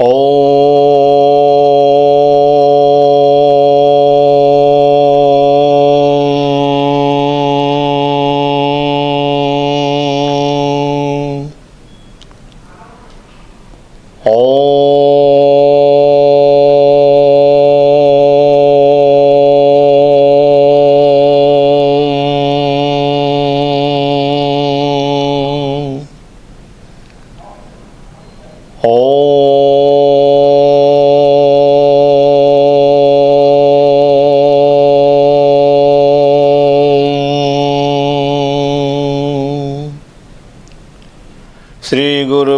ఓం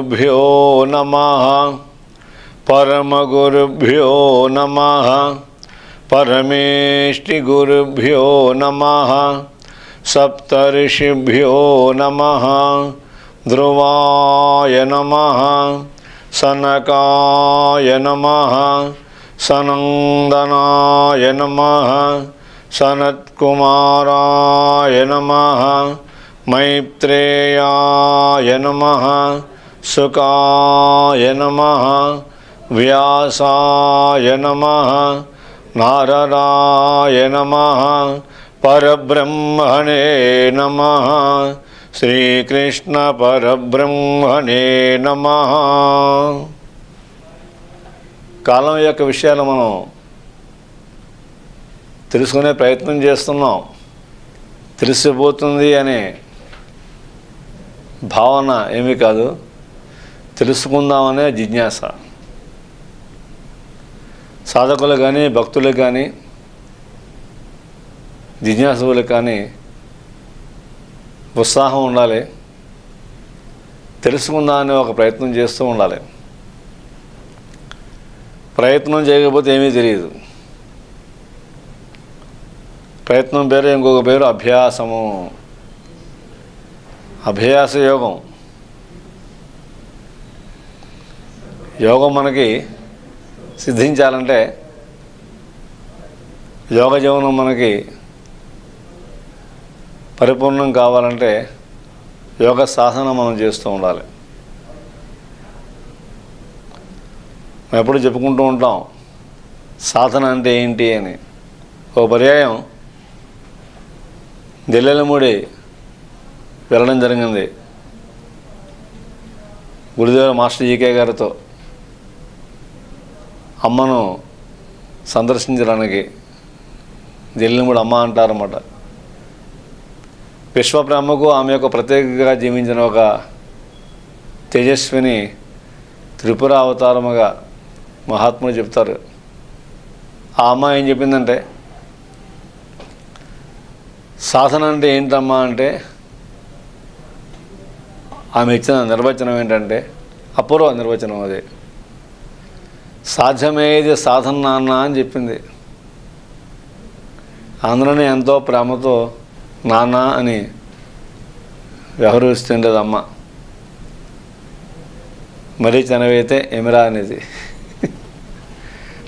गुरुभ्यो नमः। परमगुरुभ्यो नमः। परमेष्टिगुरुभ्यो नमः। सप्तर्षिभ्यो नमः। ध्रुवाय नमः। सनकाय नमः। सनन्दनाय नमः। सनत्कुमाराय नमः। मैत्रेयाय नमः। सुकाय नमः व्यासाय नमः नारदाय नमः परब्रह्मणे नमः శ్రీకృష్ణపరబ్రహ్మణే నమ కాలం యొక్క విషయాలు మనం తెలుసుకునే ప్రయత్నం చేస్తున్నాం తెలిసిపోతుంది అనే భావన ఏమీ కాదు తెలుసుకుందామనే జిజ్ఞాస. సాధకులు కానీ భక్తులకు కానీ జిజ్ఞాసులకు కానీ ఉత్సాహం ఉండాలి. తెలుసుకుందామని ఒక ప్రయత్నం చేస్తూ ఉండాలి. ప్రయత్నం చేయకపోతే ఏమీ తెలియదు. ప్రయత్నం పేరు ఇంకొక పేరు అభ్యాసము. అభ్యాస యోగం. యోగం మనకి సిద్ధించాలంటే యోగ జీవనం మనకి పరిపూర్ణం కావాలంటే యోగ సాధన మనం చేస్తూ ఉండాలి. మేము ఎప్పుడు చెప్పుకుంటూ ఉంటాం సాధన అంటే ఏంటి అని. ఓ పర్యాయం దిల్లెలమూడి వెళ్ళడం జరిగింది. గురుదేవ మాస్టర్ జీకే గారితో. అమ్మను సందర్శించడానికి దిల్లెలమూడి అమ్మ అంటారన్నమాట. విశ్వబ్రహ్మకు ఆమె యొక్క ప్రత్యేకంగా జీవించిన ఒక తేజస్విని త్రిపుర అవతారముగా మహాత్ములు చెప్తారు. ఆ అమ్మ ఏం చెప్పిందంటే సాధన అంటే ఏంటమ్మా అంటే ఆమె ఇచ్చిన నిర్వచనం ఏంటంటే అపూర్వ నిర్వచనం అది. సాధ్యమేది సాధన నాన్న అని చెప్పింది. అందరినీ ఎంతో ప్రేమతో నాన్న అని వ్యవహరిస్తుండేది అమ్మ మరీ చనవైతే ఎమిరా అనేది.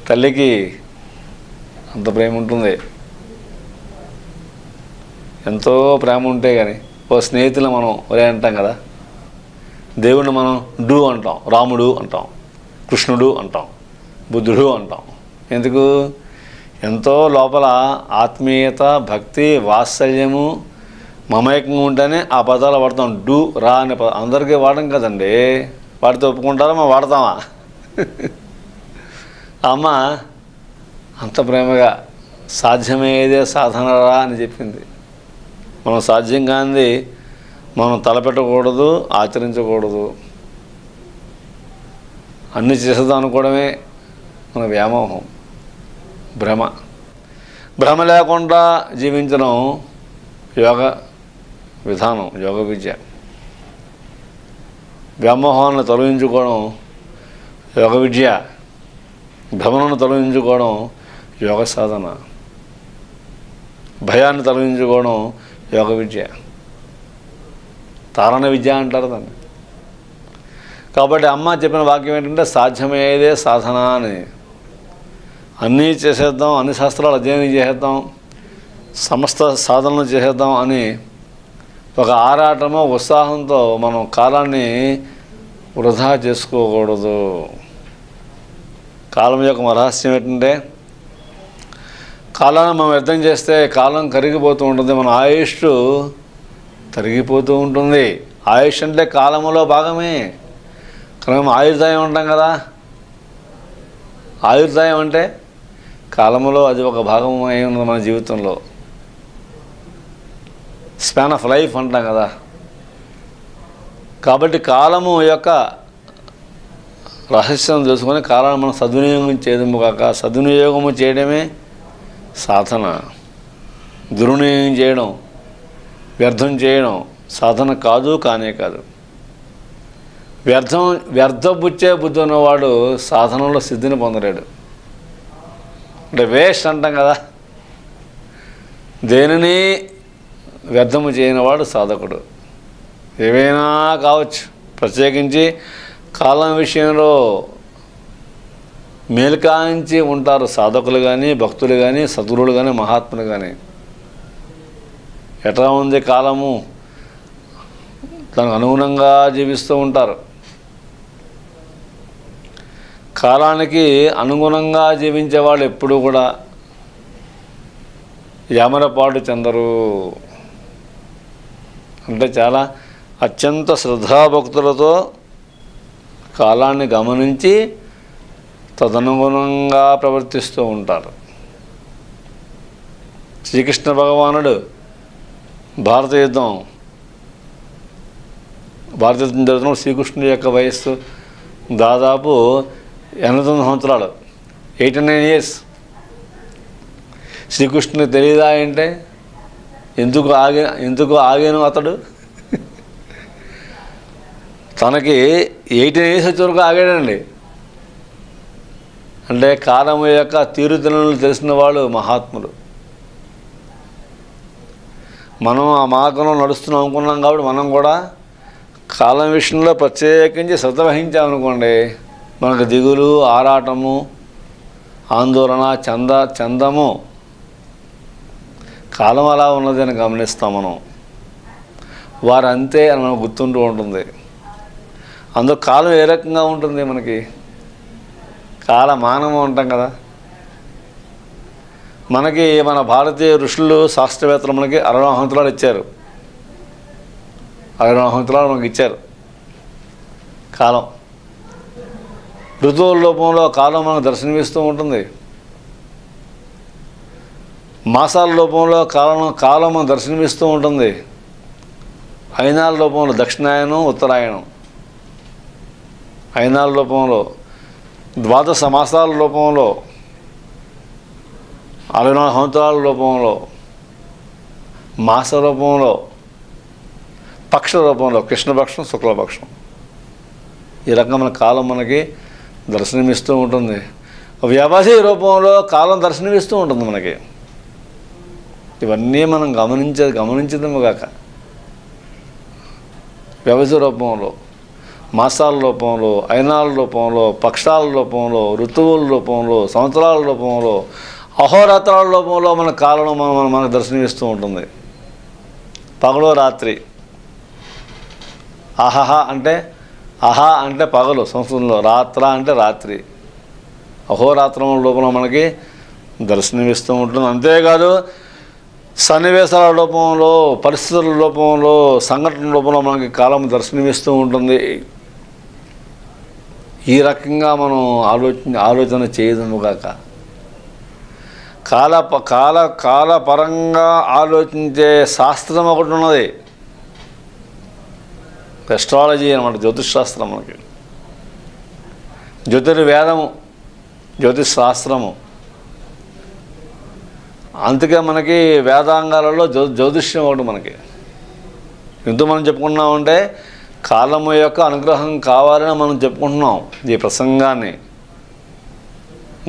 తల్లికి అంత ప్రేమ ఉంటుంది ఎంతో ప్రేమ ఉంటే కానీ ఓ స్నేహితులు మనం ఒరే అంటాం కదా. దేవుణ్ణి మనం డు అంటాం రాముడు అంటాం కృష్ణుడు అంటాం. బుద్ధుడు అంటాం. ఎందుకు? ఎంతో లోపల ఆత్మీయత భక్తి వాత్సల్యము మమేకంగా ఉంటేనే ఆ పదాలు వాడతాం. డు రా అనే పదం అందరికీ వాడడం కదండి. వాడితే ఒప్పుకుంటారా? మనం వాడతామా? అమ్మ అంత ప్రేమగా సాధ్యమయ్యేదే సాధనరా అని చెప్పింది. మనం సాధ్యం కానిది మనం తలపెట్టకూడదు ఆచరించకూడదు. అన్ని చేసేద్దాం అనుకోవడమే మన వ్యామోహం. భ్రమ. భ్రమ లేకుండా జీవించడం యోగ విధానం యోగ విద్య. వ్యామోహాన్ని తొలగించుకోవడం యోగ విద్య. భ్రమలను తొలగించుకోవడం యోగ సాధన. భయాన్ని తొలగించుకోవడం యోగ విద్య. తారణ విద్య అంటారు దాన్ని. కాబట్టి అమ్మ చెప్పిన వాక్యం ఏంటంటే సాధ్యమయ్యేదే సాధన అని. అన్నీ చేసేద్దాం అన్ని శాస్త్రాలు అధ్యయనం చేసేద్దాం సమస్త సాధనలు చేసేద్దాం అని ఒక ఆరాటము ఉత్సాహంతో మనం కాలాన్ని వృధా చేసుకోకూడదు. కాలం యొక్క రహస్యం ఏంటంటే కాలాన్ని మనం వ్యర్థం చేస్తే కాలం కరిగిపోతూ ఉంటుంది మన ఆయుష్ తరిగిపోతూ ఉంటుంది. ఆయుష్ అంటే కాలంలో భాగమే. కానీ ఆయుర్దాయం ఉంటాం కదా. ఆయుర్దాయం అంటే కాలంలో అది ఒక భాగం అయి ఉన్నది మన జీవితంలో. స్పాన్ ఆఫ్ లైఫ్ అంటాం కదా. కాబట్టి కాలము యొక్క రహస్యం తెలుసుకొని కాలాన్ని మనం సద్వినియోగం చేయడము కాక సద్వినియోగము చేయడమే సాధన. దుర్వినియోగం చేయడం వ్యర్థం చేయడం సాధన కాదు కానే కాదు. వ్యర్థం వ్యర్థబుచ్చే బుద్ధి ఉన్నవాడు సాధనంలో సిద్ధిని పొందలేడు. అంటే వేస్ట్ అంటాం కదా. దేనిని వ్యర్థము చేయనివాడు సాధకుడు. ఏవైనా కావచ్చు. ప్రత్యేకించి కాలం విషయంలో మేలుకాంచి ఉంటారు సాధకులు కానీ భక్తులు కానీ సద్గురులు కానీ మహాత్ములు కానీ ఎట్లా ఉంది కాలము? దానికి అనుగుణంగా జీవిస్తూ ఉంటారు. కాలానికి అనుగుణంగా జీవించే వాళ్ళు ఎప్పుడూ కూడా యామరపాటు చెందరు. అంటే చాలా అత్యంత శ్రద్ధాభక్తులతో కాలాన్ని గమనించి తదనుగుణంగా ప్రవర్తిస్తూ ఉంటారు. శ్రీకృష్ణ భగవానుడు భారత యుద్ధం భారత యుద్ధం జరుగుతున్న శ్రీకృష్ణుడి యొక్క వయస్సు దాదాపు ఎనభై తొమ్మిది సంవత్సరాలు ఎయిటీ నైన్ ఇయర్స్. శ్రీకృష్ణుని తెలియదా అంటే ఎందుకు ఆగే ఎందుకు ఆగాను అతడు? తనకి ఎయిటీన్ ఇయర్స్ వచ్చే వరకు ఆగాడండి. అంటే కాలం యొక్క తీరుతెన్నులు తెలిసిన వాళ్ళు మహాత్ములు. మనం ఆ మార్గంలో నడుస్తున్నాం అనుకున్నాం కాబట్టి మనం కూడా కాలం విషయంలో ప్రత్యేకించి శ్రద్ధ వహించామనుకోండి మనకు దిగులు ఆరాటము ఆందోళన చంద చందము. కాలం అలా ఉన్నదని గమనిస్తాం మనం. వారు అంతే అని మనం గుర్తుంటూ ఉంటుంది. అందులో కాలం ఏ రకంగా ఉంటుంది మనకి? కాల మానవం ఉంటాం కదా. మనకి మన భారతీయ ఋషులు శాస్త్రవేత్తలు మనకి అరవై సంవత్సరాలు ఇచ్చారు. అరవై సంవత్సరాలు మనకి ఇచ్చారు. కాలం. ఋతువుల రూపంలో కాలం మనకు దర్శనమిస్తూ ఉంటుంది. మాసాల రూపంలో కాలం కాలం మనకు దర్శనమిస్తూ ఉంటుంది. అయినాల రూపంలో దక్షిణాయనం ఉత్తరాయణం. అయినాల రూపంలో ద్వాదశ మాసాల రూపంలో అరవై నాలుగు సంవత్సరాల రూపంలో మాస రూపంలో పక్ష రూపంలో కృష్ణపక్షం శుక్లపక్షం. ఈ రకమైన కాలం మనకి దర్శనమిస్తూ ఉంటుంది. వ్యవసాయ రూపంలో కాలం దర్శనమిస్తూ ఉంటుంది మనకి. ఇవన్నీ మనం గమనించే గమనించదము కాక. వ్యవసాయ రూపంలో మాసాల రూపంలో అయినాల రూపంలో పక్షాల రూపంలో ఋతువుల రూపంలో సంవత్సరాల రూపంలో అహోరాత్రాల రూపంలో మన కాలం మనం మనకు దర్శనమిస్తూ ఉంటుంది. పగలో రాత్రి. అహహ అంటే అహా అంటే పగలు సంస్కృతంలో రాత్ర అంటే రాత్రి. అహోరాత్రం లోపల మనకి దర్శనమిస్తూ ఉంటుంది. అంతేకాదు సన్నివేశాల రూపంలో పరిస్థితుల రూపంలో సంఘటన రూపంలో మనకి కాలం దర్శనమిస్తూ ఉంటుంది. ఈ రకంగా మనం ఆలోచన ఆలోచన చేయదము కాక కాల కాల కాలపరంగా ఆలోచించే శాస్త్రం ఒకటి ఉన్నది. ఎస్ట్రాలజీ అనమాట జ్యోతిష్శాస్త్రం మనకి. జ్యోతిర్వేదము జ్యోతిష్ శాస్త్రము. అందుకే మనకి వేదాంగాలలో జ్యో జ్యోతిష్యం ఒకటి మనకి. ఎందుకు మనం చెప్పుకున్నామంటే కాలము యొక్క అనుగ్రహం కావాలని మనం చెప్పుకుంటున్నాం ఈ ప్రసంగాన్ని.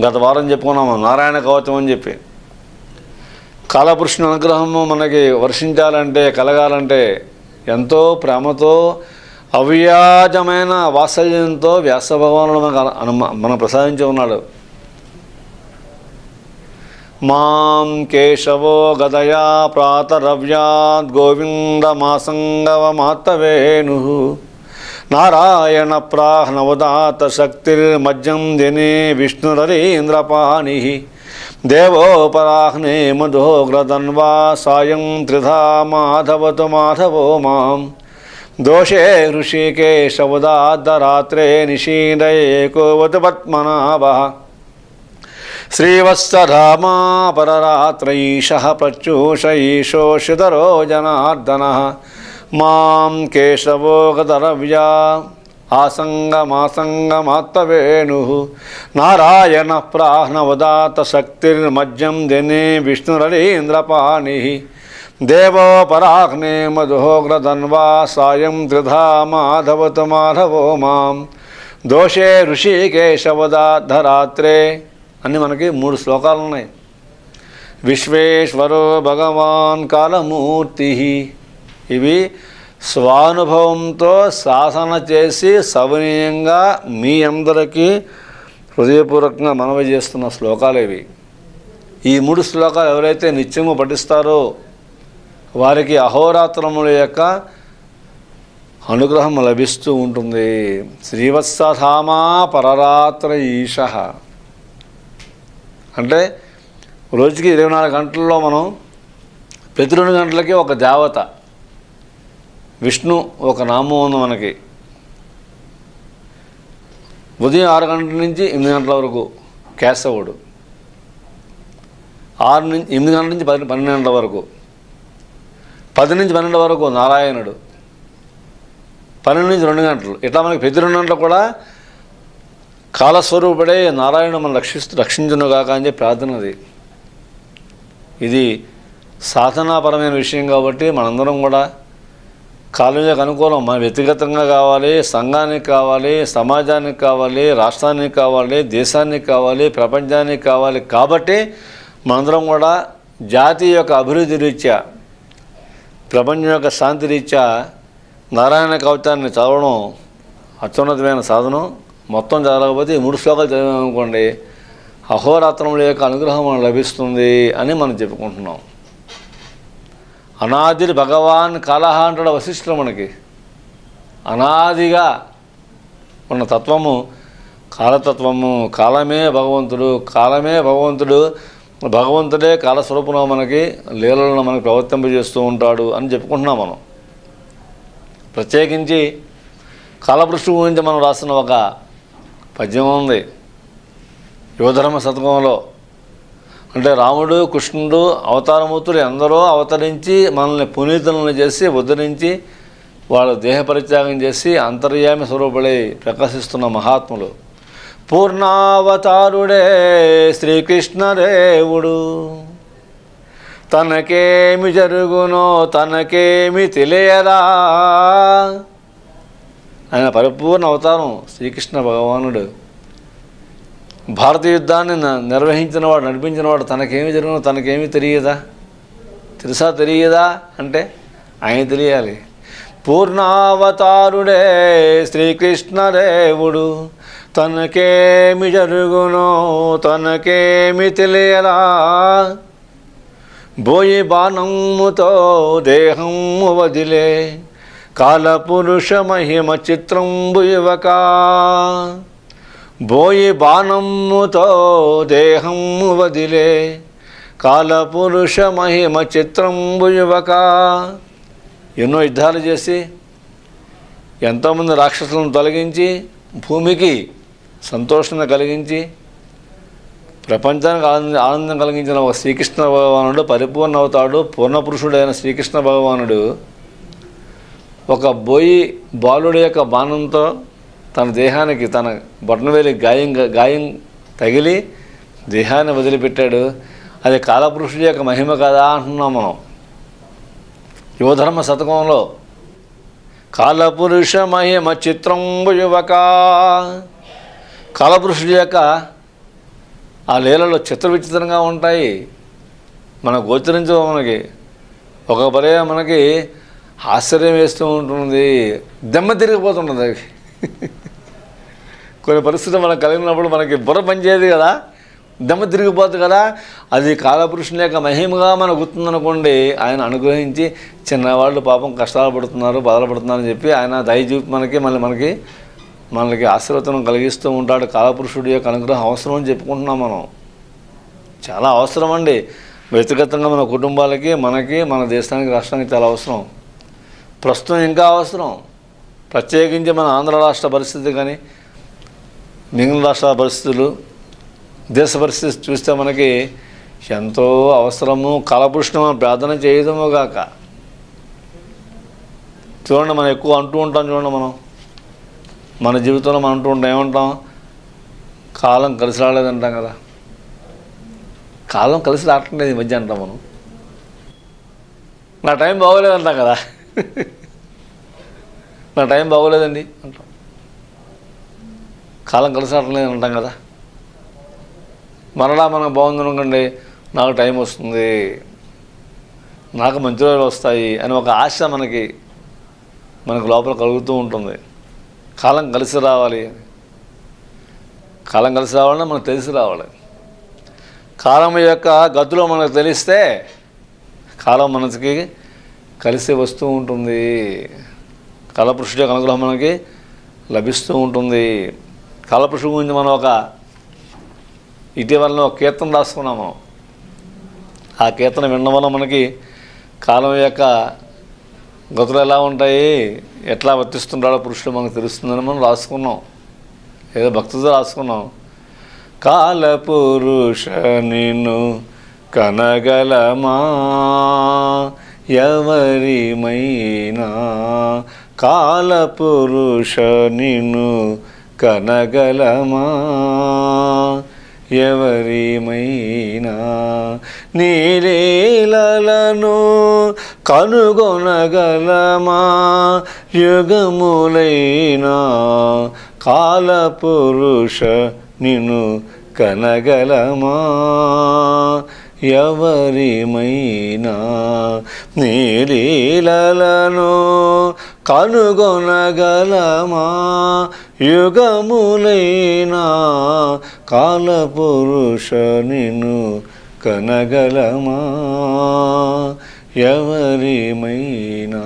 గత వారం చెప్పుకున్నాము నారాయణ కవచం అని చెప్పి. కాలపురుషుని అనుగ్రహము మనకి వర్షించాలంటే కలగాలంటే ఎంతో ప్రేమతో అవ్యాజమైన వాత్సల్యంతో వ్యాస భగవానుడు మనకు మనం ప్రసాదించి ఉన్నాడు. మాం కేశవో గదయా ప్రాతరవ్యాద్ గోవిందమాసంగవమాత్తవేణు నారాయణ ప్రాహ్నవదాత శక్తిర్మజ్జం దినే విష్ణురరీంద్రపాణి దేవోపరాహ్నే మధోగ్రదన్వా సాయం త్రిధా మాధవతు మాధవో మాం దోషే ఋషికేశవదాద్దరాత్రే నిషీదయే కోవతు పద్మనాభ శ్రీవత్సరామా పరరాత్రైష ప్రత్యూష ఈశోషితరో జనార్దన మాం కేశవో గదరవ్యా ఆసంగమాసంగమాత్మవేణు నారాయణ ప్రాహ్నవదాత శక్తిర్మజ్జం దినే దేవో పరాహ్నే మధుహోగ్రధన్వా సాయం త్రిధా మాధవతు మాధవో మాం. దోషే ఋషికేశవదాధరాత్రే అని మనకి మూడు శ్లోకాలు ఉన్నాయి విశ్వేశ్వరో భగవాన్ కాలమూర్తి. ఇవి స్వానుభవంతో శాసన చేసి సవనీయంగా మీ అందరికీ హృదయపూర్వకంగా మనవి చేస్తున్న శ్లోకాలు ఇవి. ఈ మూడు శ్లోకాలు ఎవరైతే నిత్యము పఠిస్తారో వారికి అహోరాత్రముల యొక్క అనుగ్రహం లభిస్తూ ఉంటుంది. శ్రీవత్సధామా పరరాత్ర ఈశ. అంటే రోజుకి ఇరవై నాలుగు గంటల్లో మనం ప్రతి రెండు గంటలకి ఒక దేవత విష్ణు ఒక నామం ఉంది మనకి. ఉదయం ఆరు గంటల నుంచి ఎనిమిది గంటల వరకు కేశవుడు. ఆరు నుంచి ఎనిమిది గంటల నుంచి పది పన్నెండు గంటల వరకు. పది నుంచి పన్నెండు వరకు నారాయణుడు. పన్నెండు నుంచి రెండు గంటలు. ఇట్లా మనకి ప్రతి రెండు గంటలు కూడా కాలస్వరూపుడే నారాయణుడు మనం రక్షిస్తూ రక్షించునుగాక అని చెప్పి ప్రార్థన అది. ఇది సాధనాపరమైన విషయం కాబట్టి మనందరం కూడా కాలంలోకి అనుకూలం. మన వ్యక్తిగతంగా కావాలి సంఘానికి కావాలి సమాజానికి కావాలి రాష్ట్రానికి కావాలి దేశానికి కావాలి ప్రపంచానికి కావాలి. కాబట్టి మనందరం కూడా జాతి యొక్క అభివృద్ధి రీత్యా ప్రపంచం యొక్క శాంతి రీత్యా నారాయణ కవితాన్ని చదవడం అత్యున్నతమైన సాధనం. మొత్తం చదవకపోతే ఈ మూడు శ్లోకాలు చదివామనుకోండి అహోరాత్రముల యొక్క అనుగ్రహం మనం లభిస్తుంది అని మనం చెప్పుకుంటున్నాం. అనాదిరి భగవాన్ కలహ అంటాడు వశిష్ఠుడు మనకి. అనాదిగా ఉన్న తత్వము కాలతత్వము కాలమే భగవంతుడు కాలమే భగవంతుడు భగవంతుడే కాలస్వరూపంలో మనకి లీలలను మనకి ప్రవర్తింపజేస్తూ ఉంటాడు అని చెప్పుకుంటున్నాం మనం. ప్రత్యేకించి కాలపృష్ఠు గురించి మనం రాసిన ఒక పద్యం ఉంది. యువధర్మ శతకంలో అంటే రాముడు కృష్ణుడు అవతారమూతులు ఎందరో అవతరించి మనల్ని పునీతులను చేసి ఉద్ధరించి వాళ్ళ దేహపరిత్యాగం చేసి అంతర్యామి స్వరూపులై ప్రకాశిస్తున్న మహాత్ములు. పూర్ణావతారుడే శ్రీకృష్ణదేవుడు. తనకేమి జరుగునో తనకేమి తెలియరా ఆయన పరిపూర్ణ అవతారం శ్రీకృష్ణ భగవానుడు. భారత యుద్ధాన్ని న- నిర్వహించినవాడు నడిపించినవాడు తనకేమి జరిగినో తనకేమి తెలియదా? తెలుసా తెలియదా? అంటే ఆయన తెలియాలి. పూర్ణావతారుడే శ్రీకృష్ణదేవుడు తనకేమి జరుగునో తనకేమి తెలియలా బోయి బాణముతో దేహము వదిలే కాలపురుష మహిమ చిత్రంబు యువకా. బోయి బాణముతో దేహము వదిలే. కాలపురుష మహిమ చిత్రంబు యువక. ఎన్నో యుద్ధాలు చేసి ఎంతోమంది రాక్షసులను తొలగించి భూమికి సంతోషాన్ని కలిగించి ప్రపంచానికి ఆనంద ఆనందం కలిగించిన ఒక శ్రీకృష్ణ భగవానుడు పరిపూర్ణ అవుతాడు పూర్ణపురుషుడైన శ్రీకృష్ణ భగవానుడు ఒక బోయి బాలుడి యొక్క బాణంతో తన దేహానికి తన బొట్టనవేలి గాయం గాయం తగిలి దేహాన్ని వదిలిపెట్టాడు. అది కాలపురుషుడి యొక్క మహిమ కదా అంటున్నాం మనం. యువధర్మ శతకంలో కాలపురుష మహిమ చిత్రంబు యువక. కాలపురుషుడి యొక్క ఆ లీలలో చిత్ర విచిత్రంగా ఉంటాయి. మన గోచరించవు మనకి ఒక పరే మనకి ఆశ్చర్యం వేస్తూ ఉంటుంది. దెమ్మ తిరిగిపోతుంటుంది. అది కొన్ని పరిస్థితులు మనకు కలిగినప్పుడు మనకి బుర్ర పనిచేయదు కదా. దెమ్మ తిరిగిపోతుంది కదా. అది కాలపురుషుని యొక్క మహిమగా మనకు గుర్తుందనుకోండి. ఆయన అనుగ్రహించి చిన్నవాళ్ళు పాపం కష్టాలు పడుతున్నారు బాధలు అని చెప్పి ఆయన దయ చూపి మనకి మళ్ళీ మనకి మనకి ఆశీర్వచనం కలిగిస్తూ ఉంటాడు కాలపురుషుడి యొక్క అనుగ్రహం అవసరం అని చెప్పుకుంటున్నాం మనం. చాలా అవసరం అండి. వ్యక్తిగతంగా మన కుటుంబాలకి మనకి మన దేశానికి రాష్ట్రానికి చాలా అవసరం. ప్రస్తుతం ఇంకా అవసరం. ప్రత్యేకించి మన ఆంధ్ర రాష్ట్ర పరిస్థితి కానీ మిగిలిన రాష్ట్రాల పరిస్థితులు దేశ పరిస్థితి చూస్తే మనకి ఎంతో అవసరము కలపుష్ణము ప్రార్థన చేయడము గాక. చూడండి మనం ఎక్కువ అంటూ ఉంటాం చూడండి మనం. మన జీవితంలో మనం అంటూ ఉంటాం ఏమంటాం? కాలం కలిసి రాలేదంటాం కదా. కాలం కలిసి రావట్లేదు ఈ మధ్య అంటాం మనం. నా టైం బాగోలేదంటాం కదా. నా టైం బాగోలేదండి అంటాం. కాలం కలిసి రావట్లేదు అంటాం కదా. మరలా మనం బాగుంది అనుకోండి నాకు టైం వస్తుంది నాకు మంచి రోజులు వస్తాయి అని ఒక ఆశ మనకి మనకు లోపల కలుగుతూ ఉంటుంది. కాలం కలిసి రావాలి. కాలం కలిసి రావాలంటే మనకు తెలిసి రావాలి. కాలం యొక్క గతిలో మనకు తెలిస్తే కాలం మనసుకి కలిసి వస్తూ ఉంటుంది. కాలపురుషుడి యొక్క అనుగ్రహం మనకి లభిస్తూ ఉంటుంది. కాలపురుషుడి గురించి మనం ఒక ఇటీవల ఒక కీర్తన రాసుకున్నాం మనం ఆ కీర్తన వినడం వల్ల మనకి కాలం యొక్క గతులు ఎలా ఉంటాయి ఎట్లా వర్తిస్తుంటాడో పురుషుడు మనకు తెలుస్తుందని మనం రాసుకున్నాం. ఏదో భక్తితో రాసుకున్నాం. కాలపురుష నిన్ను కనగలమా? ఎవరిమైనా కాలపురుష నిన్ను కనగలమా? ఎవరిమైనా నీలేలను కనుగొనగలమా? యుగములైనా కాలపురుష నిన్ను కనగలమా? ఎవరిమైనా నీలీలను కనుగొనగలమా? యుగములైనా కాలపురుష నిను కనగలమా? ఎవరిమైనా?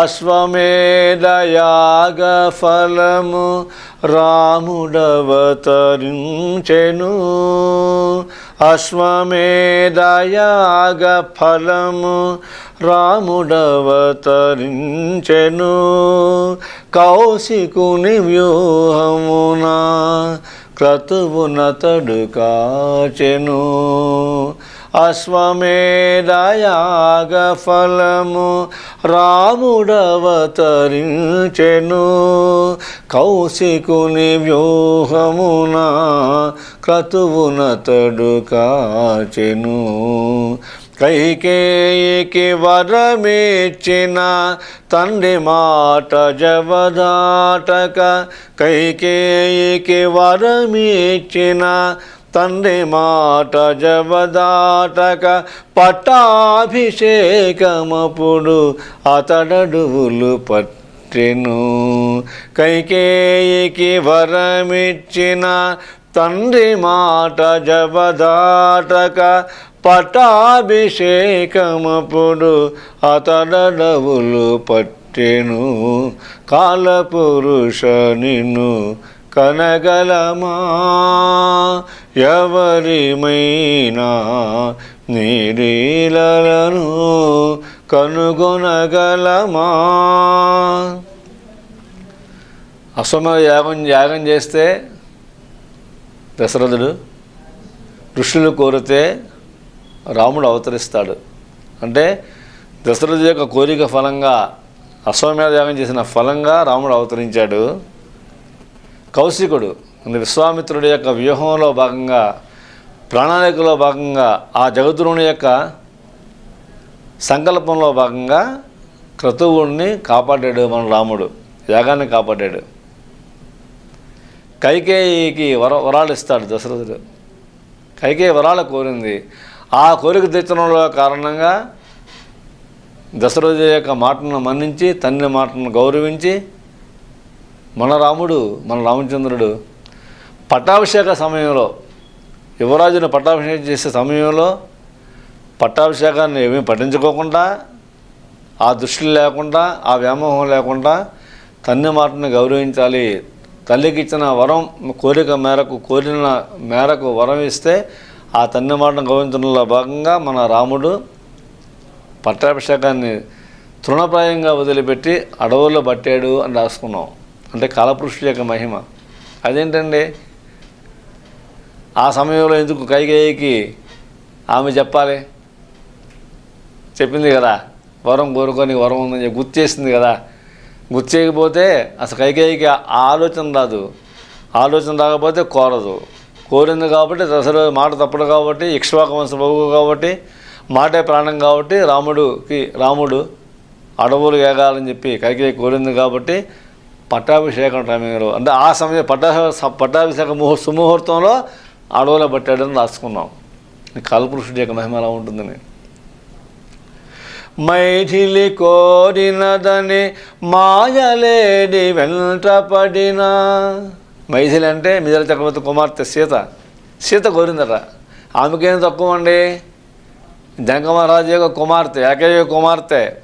అశ్వమేధయాగఫలము రాముడవతరించెను. అశ్వమేధయాగఫలము రాముడవతరించెను. కౌశికుని వ్యూహమున క్రతువునతడు కాచెను అశ్వమేధయాగ ఫలము రాముడవతరించెను. కౌశికుని వ్యూహమున క్రతువునతడు కాచెను. కైకేయికి వరమేచ్చిన తండ్రి మాట జవదాటక. కైకేయికి వరమేచ్చిన తండ్రి మాట జవదాటక పట్టాభిషేకమపుడు అతడడువులు పట్టెను. కైకేయికి వరమిచ్చిన తండ్రి మాట జవదాటక పట్టాభిషేకమపుడు అతడడవులు పట్టెను. కాలపురుష నిన్ను కనగలమా? ఎవరిమైనా నీరీలను కనుగొనగలమా? అశ్వమేధ యాగం యాగం చేస్తే దశరథుడు ఋషులు కోరితే రాముడు అవతరిస్తాడు. అంటే దశరథు యొక్క కోరిక ఫలంగా అశ్వమేధ యాగం చేసిన ఫలంగా రాముడు అవతరించాడు. కౌశికుడు విశ్వామిత్రుడి యొక్క వ్యూహంలో భాగంగా ప్రణాళికలో భాగంగా ఆ జగద్రుని యొక్క సంకల్పంలో భాగంగా క్రతువుడిని కాపాడాడు మన రాముడు యాగాన్ని కాపాడాడు. కైకేయికి వర వరాలు ఇస్తాడు దశరథుడు. కైకేయి వరాలు కోరింది. ఆ కోరిక తెచ్చడంలో కారణంగా దశరథు యొక్క మాటను మన్నించి తండ్రి మాటను గౌరవించి మన రాముడు మన రామచంద్రుడు పట్టాభిషేక సమయంలో యువరాజుని పట్టాభిషేకం చేసే సమయంలో పట్టాభిషేకాన్ని ఏమీ పట్టించుకోకుండా ఆ దృష్టిలు లేకుండా ఆ వ్యామోహం లేకుండా తన్ని మాటను గౌరవించాలి. తల్లికి ఇచ్చిన వరం కోరిక మేరకు కోరిన మేరకు వరం ఇస్తే ఆ తన్ని మాటను గౌరవించడంలో భాగంగా మన రాముడు పట్టాభిషేకాన్ని తృణప్రాయంగా వదిలిపెట్టి అడవుల్లో పట్టాడు అని రాసుకున్నాం. అంటే కాలపురుషుడి యొక్క మహిమ. అదేంటండి? ఆ సమయంలో ఎందుకు కైకేయికి ఆమె చెప్పాలి? చెప్పింది కదా వరం కోరుకొని వరం ఉందని చెప్పి గుర్తు చేసింది కదా. గుర్తు చేయకపోతే అసలు కైకేయికి ఆ ఆలోచన రాదు. ఆలోచన రాకపోతే కోరదు. కోరింది కాబట్టి దశలో మాట తప్పడు కాబట్టి ఇక్ష్వాక వంశ కాబట్టి మాటే ప్రాణం కాబట్టి రాముడుకి రాముడు అడవులు ఏగాలని చెప్పి కైకేయి కోరింది కాబట్టి పట్టాభిషేకం టైమింగ్లో అంటే ఆ సమయం పట్టా పట్టాభిషేక ముహూర్ సుముహూర్తంలో అడవులో పట్టాడని రాసుకున్నాం కాలపురుషుడి యొక్క మహిమ ఎలా ఉంటుందని. మైథిలి కోరినదని మాయలేడి వెంట పడిన మైథిలి అంటే మిదల చక్రవర్తి కుమార్తె సీత. సీత కోరిందట. ఆమెకేం తక్కువ అండి జంగమహారాజు యొక్క కుమార్తె ఏకైక కుమార్తె.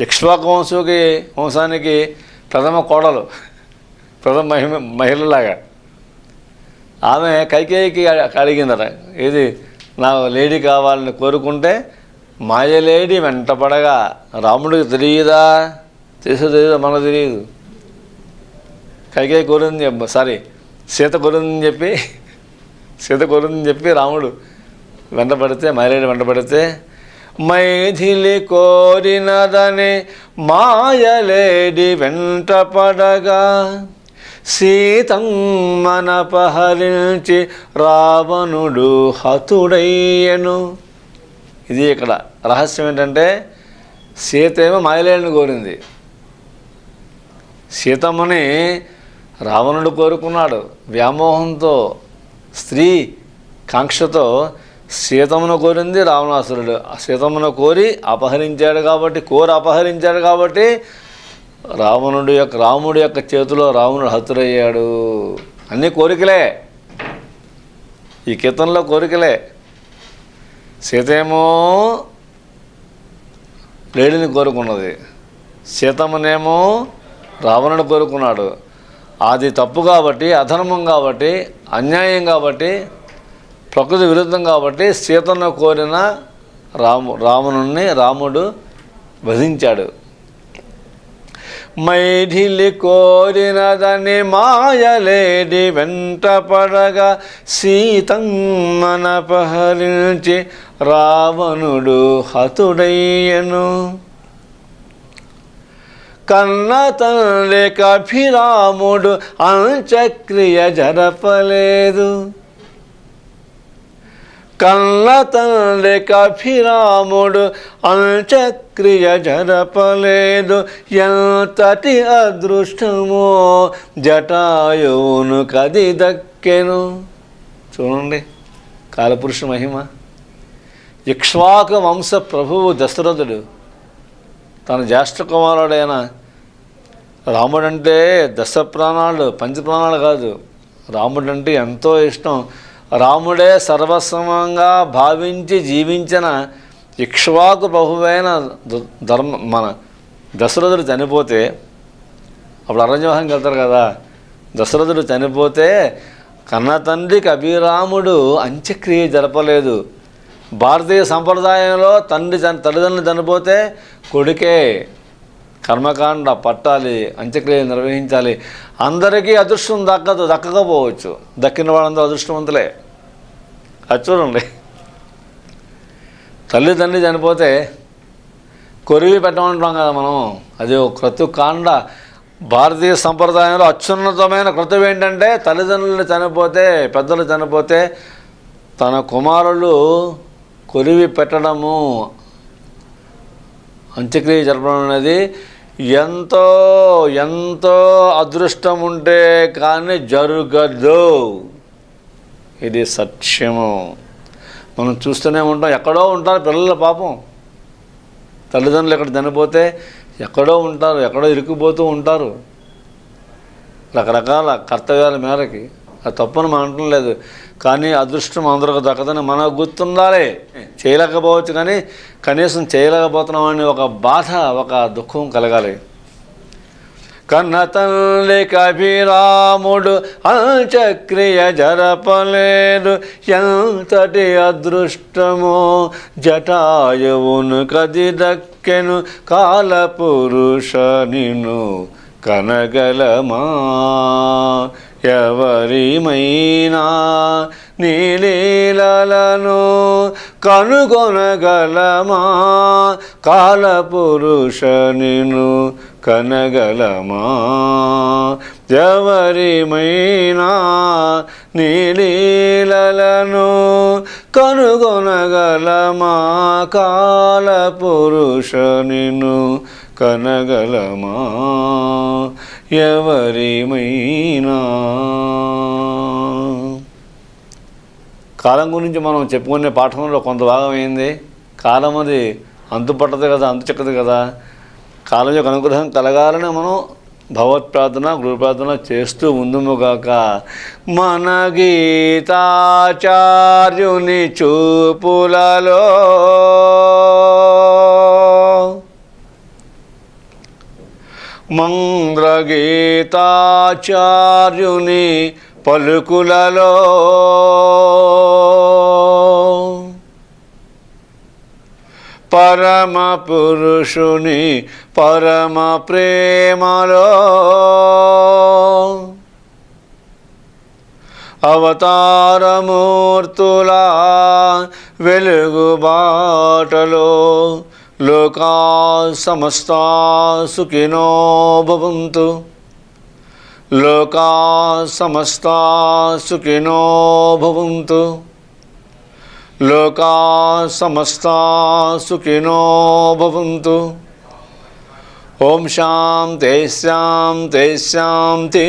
ఇక్ష్వాకు వంశుకి వంశానికి ప్రథమ కోడలు. ప్రథమ మహిమ మహిళలాగా. ఆమె కైకేయికి అడిగిందట ఇది నా లేడీ కావాలని కోరుకుంటే మాయలేడి వెంటపడగా రాముడికి తెలియదా? తెలుసు తెలియదా మనకు తెలియదు. కైకేయి కోరింది చెప్ప సారీ సీత కోరిందని చెప్పి సీత కోరిందని చెప్పి రాముడు వెంటపడితే మాయలేడి వెంటపడితే మైథిలి కోరినదని మాయలేడి వెంటపడగా సీతమ్మనపహరించి రావణుడు హతుడయ్యను. ఇది ఇక్కడ రహస్యం ఏంటంటే సీత ఏమో మాయలేని కోరింది. సీతమ్మని రావణుడు కోరుకున్నాడు. వ్యామోహంతో స్త్రీ కాంక్షతో సీతమ్మను కోరింది రావణాసురుడు. ఆ సీతమ్మను కోరి అపహరించాడు కాబట్టి కోరి అపహరించాడు కాబట్టి రావణుడు యొక్క రాముడి యొక్క చేతిలో రావణుడు హతురయ్యాడు. అన్ని కోరికలే. ఈ కీర్తనలో కోరికలే. సీతేమో లేడిని కోరుకున్నది. సీతమ్మనేమో రావణుడు కోరుకున్నాడు. అది తప్పు కాబట్టి అధర్మం కాబట్టి అన్యాయం కాబట్టి ప్రకృతి విరుద్ధం కాబట్టి సీతను కోరిన రాము రావణుణ్ణి రాముడు వధించాడు. మైథిలి కోరినదని మాయలేడి వెంట పడగా సీతమ్మనపహరించి రావణుడు హతుడయ్యను. కన్న తండ్రి కభిరాముడు అంత్యక్రియ జరపలేదు. కన్న తండ్రి కభిరాముడు అంత్యక్రియ జరపలేదు. ఎంతటి అదృష్టమో జటాయువును కది దక్కెను చూడండి కాలపురుష మహిమ. ఇక్ష్వాకు వంశ ప్రభువు దశరథుడు తన జ్యేష్ఠ కుమారుడైన రాముడంటే దశ ప్రాణాలు పంచ ప్రాణాలు కాదు. రాముడంటే ఎంతో ఇష్టం. రాముడే సర్వస్వమంగా భావించి జీవించిన ఇక్ష్వాకు బహువైన ధర్మ మన దశరథుడు చనిపోతే అప్పుడు అరణ్యవాహంకి వెళ్తారు కదా దశరథుడు చనిపోతే కన్న తండ్రి కబీరాముడు అంత్యక్రియ జరపలేదు. భారతీయ సంప్రదాయంలో తండ్రి చని తల్లిదండ్రులు చనిపోతే కొడుకే కర్మకాండ పట్టాలి అంత్యక్రియలు నిర్వహించాలి. అందరికీ అదృష్టం దక్కదు దక్కకపోవచ్చు. దక్కిన వాళ్ళందరూ అదృష్టవంతులే. అది చూడండి. తల్లి తండ్రి చనిపోతే కొరివి పెట్టమంటున్నాం కదా మనం. అది క్రతు కాండ. భారతీయ సంప్రదాయంలో అత్యున్నతమైన క్రతువు ఏంటంటే తల్లిదండ్రులు చనిపోతే పెద్దలు చనిపోతే తన కుమారులు కొరివి పెట్టడము. అంత్యక్రియ జరపడం అనేది ఎంతో ఎంతో అదృష్టం ఉంటే కానీ జరగదు. ఇది సత్యము. మనం చూస్తూనే ఉంటాం ఎక్కడో ఉంటారు పిల్లల పాపం. తల్లిదండ్రులు ఎక్కడ చనిపోతే ఎక్కడో ఉంటారు ఎక్కడో ఇరుక్కుపోతూ ఉంటారు. రకరకాల కర్తవ్యాల మేరకి అది తప్పని మనం అనటం లేదు. కానీ అదృష్టం అందరికి దక్కదని మనకు గుర్తుండాలి. చేయలేకపోవచ్చు కానీ కనీసం చేయలేకపోతున్నామని ఒక బాధ ఒక దుఃఖం కలగాలి. కన్న తల్లి కభిరాముడు అంచక్రియ జరపలేదు. ఎంతటి అదృష్టమో జటాయువును కది దక్కెను కాలపురుష నిన్ను కనగలమా? ఎవరిమైనా నీలీలలను కనుగొనగలమా? కాలపురుష నిన్ను కనగలమా? ఎవరిమైనా నీలీలను కనుగొనగలమా? కాలపురుష నిన్ను కనగలమా? ఎవరిమైనా కాలం గురించి మనం చెప్పుకునే పాఠంలో కొంత భాగం ఏంది? కాలం అది అంతుపట్టదు కదా అంతు చెక్కదు కదా. కాలం యొక్క అనుగ్రహం కలగాలని మనం భగవత్ ప్రార్థన గురు ప్రార్థన చేస్తూ ముందుముగాక మన గీతాచార్యుని చూపులలో మంద్రగీతాచార్యుని పలుకులలో పరమ పురుషుని పరమ ప్రేమలో అవతారమూర్తులా వెలుగు బాటలో లోకా సమస్త సుఖినో భవంతు. లోకా సమస్త సుఖినో భవంతు లోకా సమస్త సుఖినో భవంతు ఓం శాంతి శాంతి శాంతి